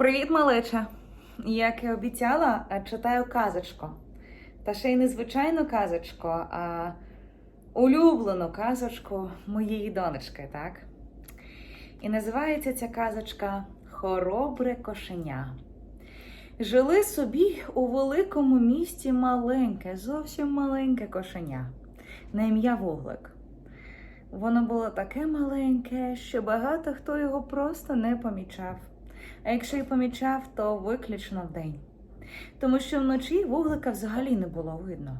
Привіт, малеча! Як і обіцяла, е, читаю казочку. Та ще й не звичайну казочку, а улюблену казочку моєї донечки, так? І називається ця казочка Хоробре кошеня. Жили собі у великому місті маленьке, зовсім маленьке кошеня на ім'я Вуглик. Воно було таке маленьке, що багато хто його просто не помічав. А якщо й помічав, то виключно вдень. Тому що вночі вуглика взагалі не було видно.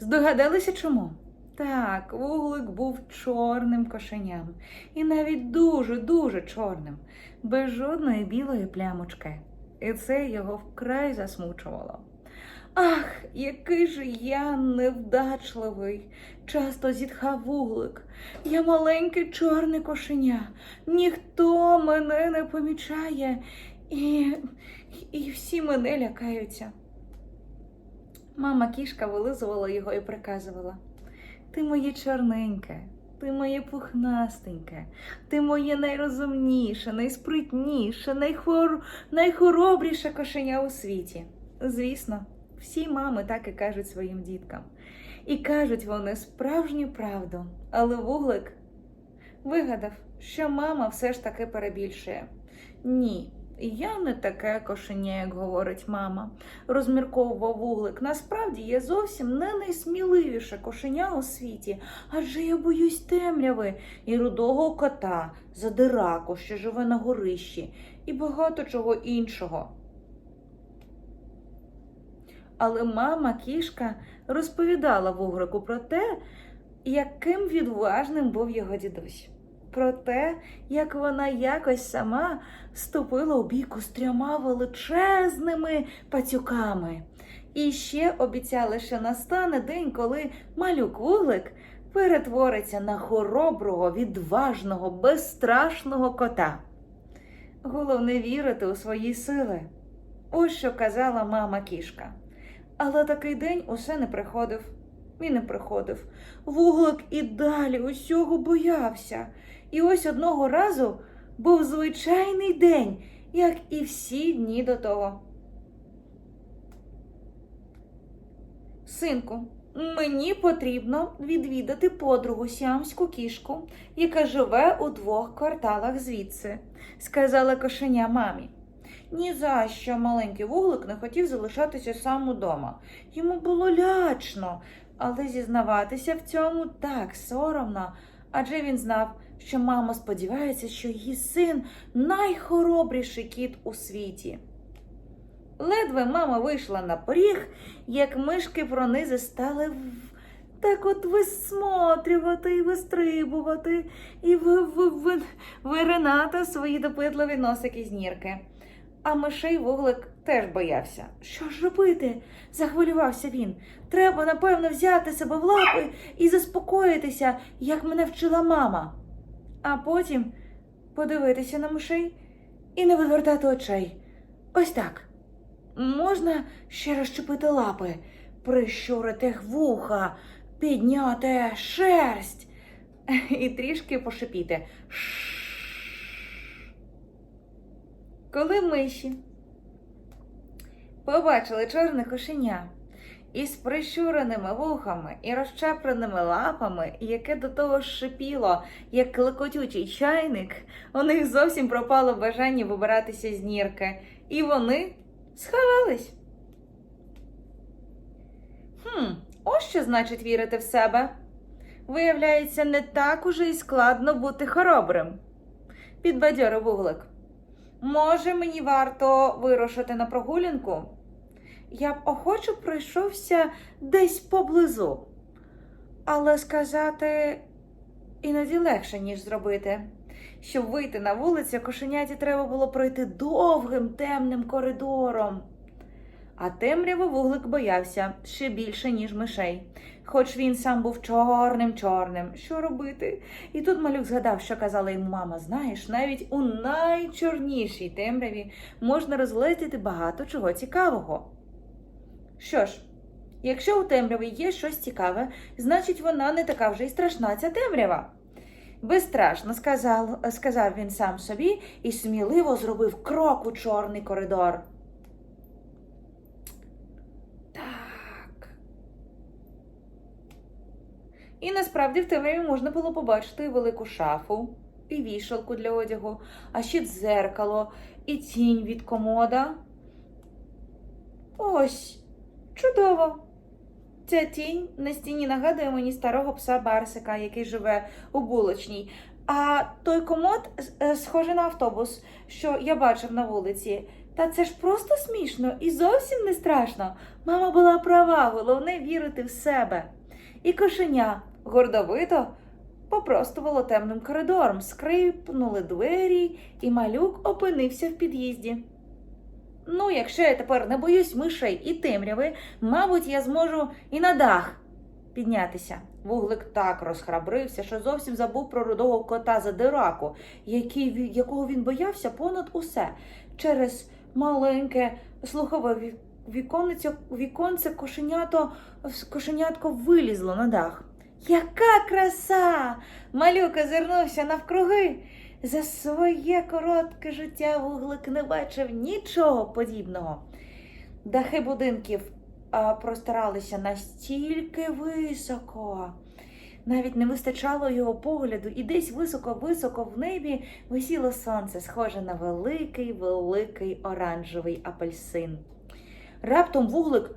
Здогадалися чому? Так, вуглик був чорним кошеням, і навіть дуже-дуже чорним, без жодної білої плямочки. І це його вкрай засмучувало. Ах, який же я невдачливий, часто зітхав вуглик. Я маленьке чорне кошеня, ніхто мене не помічає, і, і всі мене лякаються. Мама кішка вилизувала його і приказувала: Ти моє чорненьке, ти моє пухнастеньке, ти моє найрозумніше, найспритніше, найхор... найхоробріше кошеня у світі. Звісно, всі мами так і кажуть своїм діткам. І кажуть вони справжню правду, але вуглик вигадав, що мама все ж таки перебільшує. Ні, я не таке кошеня, як говорить мама, розмірковував вуглик. Насправді я зовсім не найсміливіше кошеня у світі, адже я боюсь темряви і рудого кота, задираку, що живе на горищі, і багато чого іншого. Але мама кішка розповідала вугрику про те, яким відважним був його дідусь. Про те, як вона якось сама вступила у бійку з трьома величезними пацюками. І ще обіцяли, що настане день, коли малюк вуглик перетвориться на хороброго, відважного, безстрашного кота. Головне вірити у свої сили. Ось що казала мама кішка. Але такий день усе не приходив. Він не приходив. Вуглик і далі усього боявся. І ось одного разу був звичайний день, як і всі дні до того. Синку, мені потрібно відвідати подругу сіамську кішку, яка живе у двох кварталах звідси, сказала кошеня мамі. Ні за що маленький вуглик не хотів залишатися сам удома. Йому було лячно, але зізнаватися в цьому так соромно, адже він знав, що мама сподівається, що її син найхоробріший кіт у світі. Ледве мама вийшла на поріг, як мишки пронизи стали в... так от висмотрювати і вистрибувати, і в... в... в... виринати свої допитливі носики з нірки. А мишей вуглик теж боявся. Що ж робити? захвилювався він. Треба, напевно, взяти себе в лапи і заспокоїтися, як мене вчила мама. А потім подивитися на мишей і не відвертати очей. Ось так. Можна ще розчепити лапи, прищурити вуха, підняти шерсть і трішки пошипіти. Коли миші побачили чорне кошеня із прищуреними вухами і розчепленими лапами, яке до того шипіло, як клекотючий чайник, у них зовсім пропало бажання вибиратися з нірки, і вони сховались. Хм, ось що значить вірити в себе. Виявляється, не так уже й складно бути хоробрим. Підбадьорив вуглик. Може, мені варто вирушити на прогулянку? Я б охоче пройшовся десь поблизу. Але сказати іноді легше, ніж зробити. Щоб вийти на вулицю, кошеняті треба було пройти довгим темним коридором. А темряви вуглик боявся ще більше, ніж мишей. Хоч він сам був чорним чорним. Що робити? І тут малюк згадав, що казала йому мама: знаєш, навіть у найчорнішій темряві можна розгледіти багато чого цікавого. Що ж, якщо у темряві є щось цікаве, значить вона не така вже й страшна ця темрява. Безстрашно, сказав, сказав він сам собі і сміливо зробив крок у чорний коридор. Так. І насправді в темряві можна було побачити велику шафу, і вішалку для одягу, а ще дзеркало, і тінь від комода. Ось, чудово! Ця тінь на стіні нагадує мені старого пса Барсика, який живе у булочній. А той комод е, схожий на автобус, що я бачив на вулиці. Та це ж просто смішно і зовсім не страшно. Мама була права, головне вірити в себе. І кошеня гордовито попростувало темним коридором, скрипнули двері, і малюк опинився в під'їзді. Ну, якщо я тепер не боюсь мишей і темряви, мабуть, я зможу і на дах піднятися. Вуглик так розхрабрився, що зовсім забув про рудого кота задираку, який, якого він боявся понад усе. Через маленьке слухове ві- віконце, віконце кошенято, кошенятко вилізло на дах. Яка краса! Малюк озирнувся навкруги. За своє коротке життя вуглик не бачив нічого подібного. Дахи будинків а, простиралися настільки високо. Навіть не вистачало його погляду, і десь високо-високо в небі висіло сонце, схоже на великий, великий оранжевий апельсин. Раптом вуглик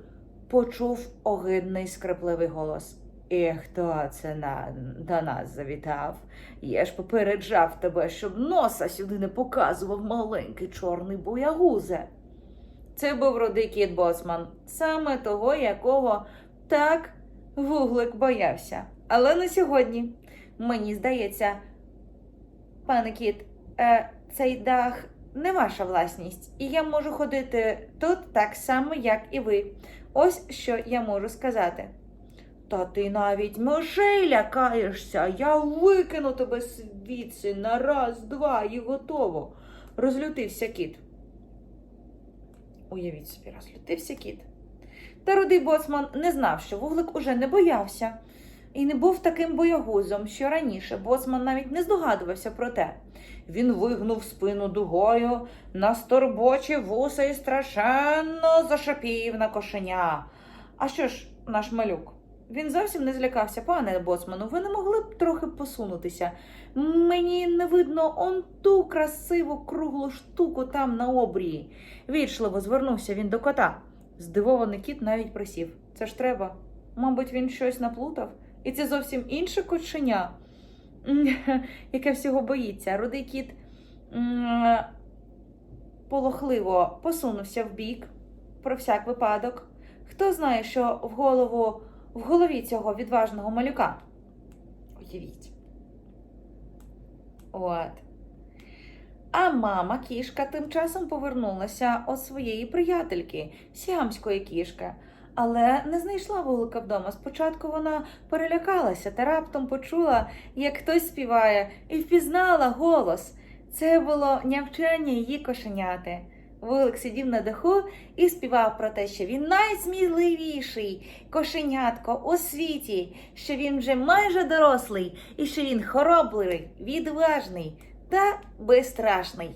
почув огидний скрипливий голос. І хто це на, до нас завітав? Я ж попереджав тебе, щоб носа сюди не показував маленький чорний боягузе. Це був рудий кіт Боцман, саме того, якого так вуглик боявся. Але не сьогодні. Мені здається, пане кіт, е, цей дах не ваша власність, і я можу ходити тут так само, як і ви. Ось що я можу сказати. Та ти навіть мишей лякаєшся, я викину тебе звідси на раз, два і готово. Розлютився кіт. Уявіть собі, розлютився кіт. Та рудий боцман не знав, що вуглик уже не боявся і не був таким боягузом, що раніше боцман навіть не здогадувався про те. Він вигнув спину дугою, насторбочив вуса і страшенно зашипів на кошеня. А що ж, наш малюк? Він зовсім не злякався, пане боцману. Ви не могли б трохи посунутися. Мені не видно он ту красиву круглу штуку там на обрії. Вічливо звернувся він до кота. Здивований кіт навіть присів. Це ж треба. Мабуть, він щось наплутав. І це зовсім інше кошеня, м, яке всього боїться. Рудий кіт полохливо посунувся вбік про всяк випадок. Хто знає, що в голову в голові цього відважного малюка? Уявіть. От. А мама кішка тим часом повернулася від своєї приятельки, сіамської кішки, але не знайшла вулика вдома. Спочатку вона перелякалася та раптом почула, як хтось співає, і впізнала голос. Це було нявчання її кошеняти. Вулик сидів на даху і співав про те, що він найсміливіший кошенятко у світі, що він вже майже дорослий, і що він хоробливий, відважний та безстрашний.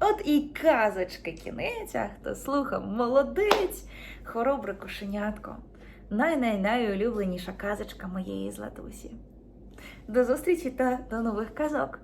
От і казочка кінець, хто слухав, молодець, хоробре кошенятко. Най-най-найулюбленіша казочка моєї златусі. До зустрічі та до нових казок!